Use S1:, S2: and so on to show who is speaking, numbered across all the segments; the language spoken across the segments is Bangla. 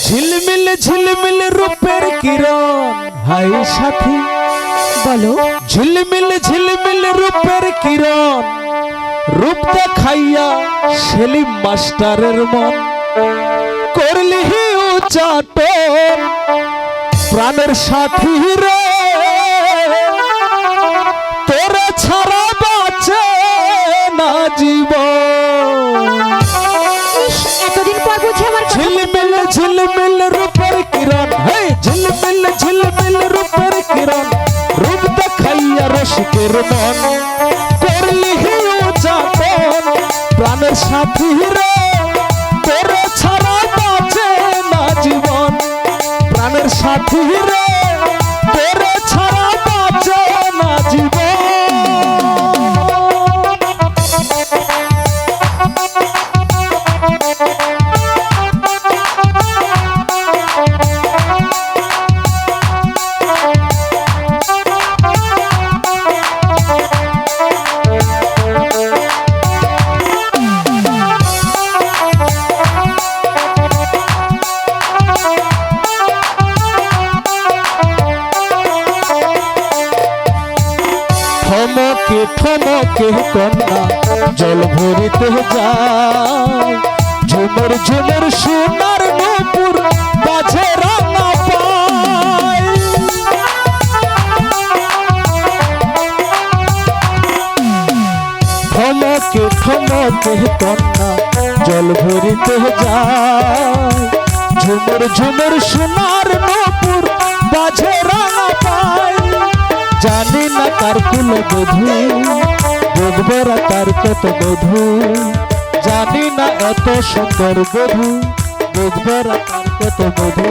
S1: ঝিলমিল ঝিলমিল রূপের কিরণ হাই সাথী।
S2: বলো।
S1: ঝিলমিল ঝিলমিল রূপের কিরণ রূপ দেখাইয়া সেলিম মাস্টারের মন। করলি উচাটন প্রাণের সাথী রে। ঝিলমিল রূপের কিরণ হে ঝিলমিল ঝিলমিল রূপের কিরণ রূপ দেখাইয়া রসিকের মন করলি যাপন প্রাণের সাথী রে তোর ছাড়া বাঁচে না জীবন প্রাণের সাথী রে থমকে থমকে কন্যা জল ভরিতে যায় ঝুমুর ঝুমুর, সোনার নপুর বাজে রাঙা থমকে থমকে কন্যা জল ভরিতে যায় ঝুমুর ঝুমুর, সোনার নপুর কুল বধু? দেখবরা তার বধু? জানি না এত সুন্দর বধু। দেখবরা তার কত বধু?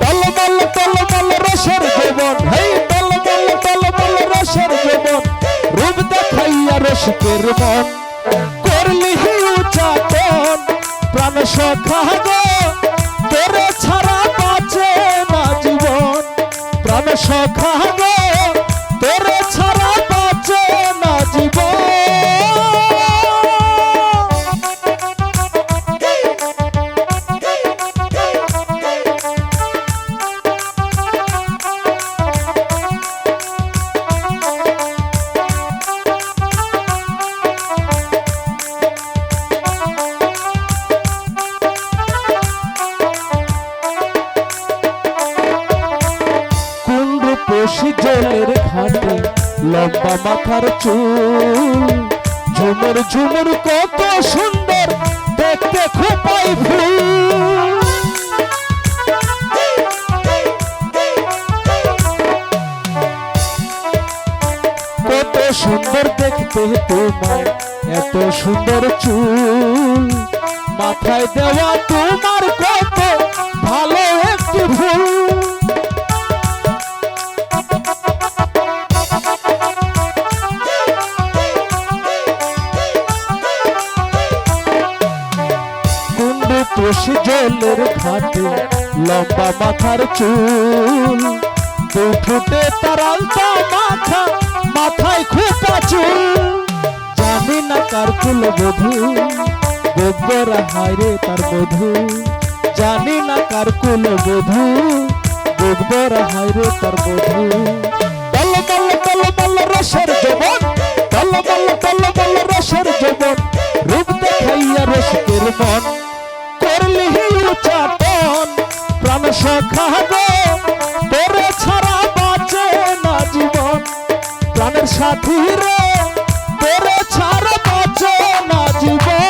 S1: টলমল টলমল রসের জীবন হেই টলমল টলমল রসের জীবন রূপ দেখাইয়া রসিকের মন করলি উচাটন প্রাণ সখা গো। তোরে ছাড়া বাঁচে না জীবন। প্রাণ সখা গো। পশি জলের ঘাটে, লম্বা মাথার চুল। ঝুমুর ঝুমুর কত সুন্দর, দেখতে খোপাই ফুল। কত সুন্দর দেখতে তোমার এত সুন্দর চুল। মাথায় দেওয়া তোমার কত ভালো একটি ফুল তোষি জলের ঘাটে, লম্বা মাথার চুল। দুঠুটে তার আলতা মাথা মাথায় খোপা চুল। জানি না কার কুল বধু গোবরা হায়রে তার বধু। জানি না কার কুল বধু গোবরা হায়রে তার বধু। বল বল বল বল রসের জবন। বল বল বল গো তোরে ছাড়া বাঁচে না জীবন। প্রাণের সাথী রে তোরে ছাড়া বাঁচে না জীবন।